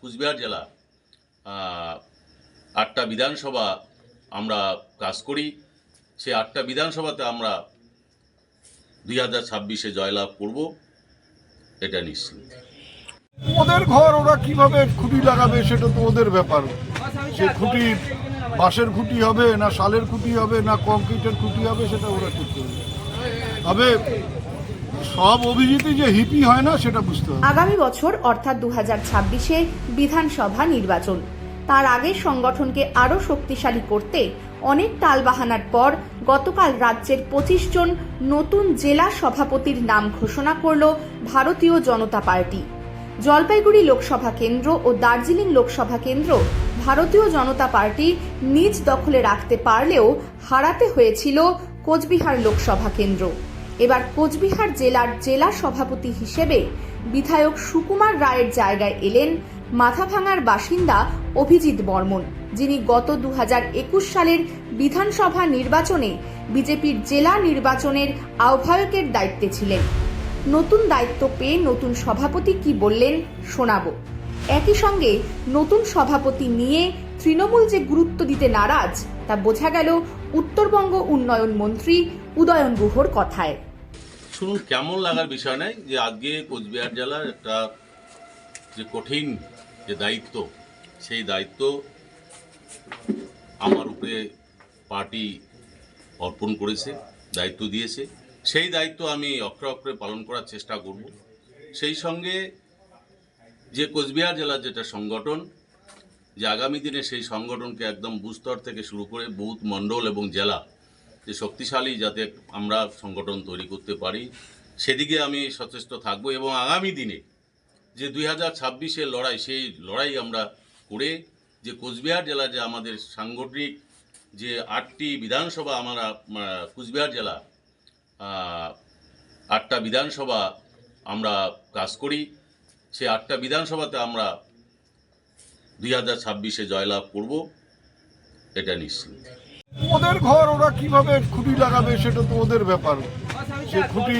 কুচবিহার জেলা আটটা বিধানসভা আমরা কাজ করি। সেই আটটা বিধানসভাতে আমরা দুই হাজার ছাব্বিশে জয়লাভ করব, এটা নিশ্চিত। ওদের ঘর ওরা কীভাবে খুঁটি লাগাবে সেটা তো ওদের ব্যাপার। সে খুঁটি বাঁশের খুঁটি হবে না শালের খুঁটি হবে না কংক্রিটের খুঁটি হবে সেটা ওরা ঠিক করবে। তবে সব যে হিপি হয় না, সেটা বুঝতে হবে। আগামী বছর, অর্থাৎ দু হাজার ছাব্বিশে বিধানসভা নির্বাচন। তার আগে সংগঠনকে আরও শক্তিশালী করতে অনেক টালবাহানার পর গতকাল রাজ্যের পঁচিশ জন নতুন জেলা সভাপতির নাম ঘোষণা করল ভারতীয় জনতা পার্টি। জলপাইগুড়ি লোকসভা কেন্দ্র ও দার্জিলিং লোকসভা কেন্দ্র ভারতীয় জনতা পার্টি নিজ দখলে রাখতে পারলেও হারাতে হয়েছিল কোচবিহার লোকসভা কেন্দ্র। এবার কোচবিহার জেলার জেলা সভাপতি হিসেবে বিধায়ক সুকুমার রায়ের জায়গায় এলেন মাথাভাঙার বাসিন্দা অভিজিৎ বর্মন, যিনি গত দু হাজার একুশ সালের বিধানসভা নির্বাচনে বিজেপির জেলা নির্বাচনের আহ্বায়কের দায়িত্বে ছিলেন। নতুন দায়িত্ব পেয়ে নতুন সভাপতি কি বললেন শোনাবো। একই সঙ্গে নতুন সভাপতি নিয়ে তৃণমূল যে গুরুত্ব দিতে নারাজ, তা বোঝা গেল উত্তরবঙ্গ উন্নয়ন মন্ত্রী উদয়ন গুহর কথায়। শুনুন, কেমন লাগার বিষয় নাই যে আজকে কোচবিহার জেলার একটা যে কঠিন যে দায়িত্ব, সেই দায়িত্ব আমার উপরে পার্টি অর্পণ করেছে, দায়িত্ব দিয়েছে। সেই দায়িত্ব আমি অক্ষরে অক্ষরে পালন করার চেষ্টা করব। সেই সঙ্গে যে কোচবিহার জেলার যেটা সংগঠন, যে আগামী দিনে সেই সংগঠনকে একদম বুস্তর থেকে শুরু করে বুথ, মণ্ডল এবং জেলা যে শক্তিশালী যাতে আমরা সংগঠন তৈরি করতে পারি, সেদিকে আমি সচেষ্ট থাকব এবং আগামী দিনে যে দুই হাজার ছাব্বিশের লড়াই, সেই লড়াই আমরা করে যে কোচবিহার জেলা যে আমাদের সাংগঠনিক যে আটটি বিধানসভা আমরা কোচবিহার জেলা আটটা বিধানসভা আমরা কাজ করি, সেই আটটা বিধানসভাতে আমরা দুই হাজার ছাব্বিশে জয়লাভ করব, এটা নিশ্চিত। ওদের ঘর ওরা কীভাবে খুঁটি লাগাবে সেটা তো ওদের ব্যাপার। সে খুঁটি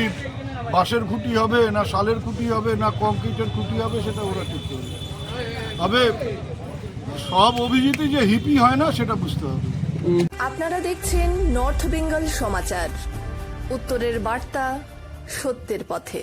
বাঁশের খুঁটি হবে না শালের খুঁটি হবে না কংক্রিটের খুঁটি হবে সেটা ওরা ঠিক করবে। তবে সব অভিজিৎই যে হিপি হয় না সেটা বুঝতে হবে। আপনারা দেখছেন নর্থ বেঙ্গল সমাচার। উত্তরের বার্তা সত্যের পথে।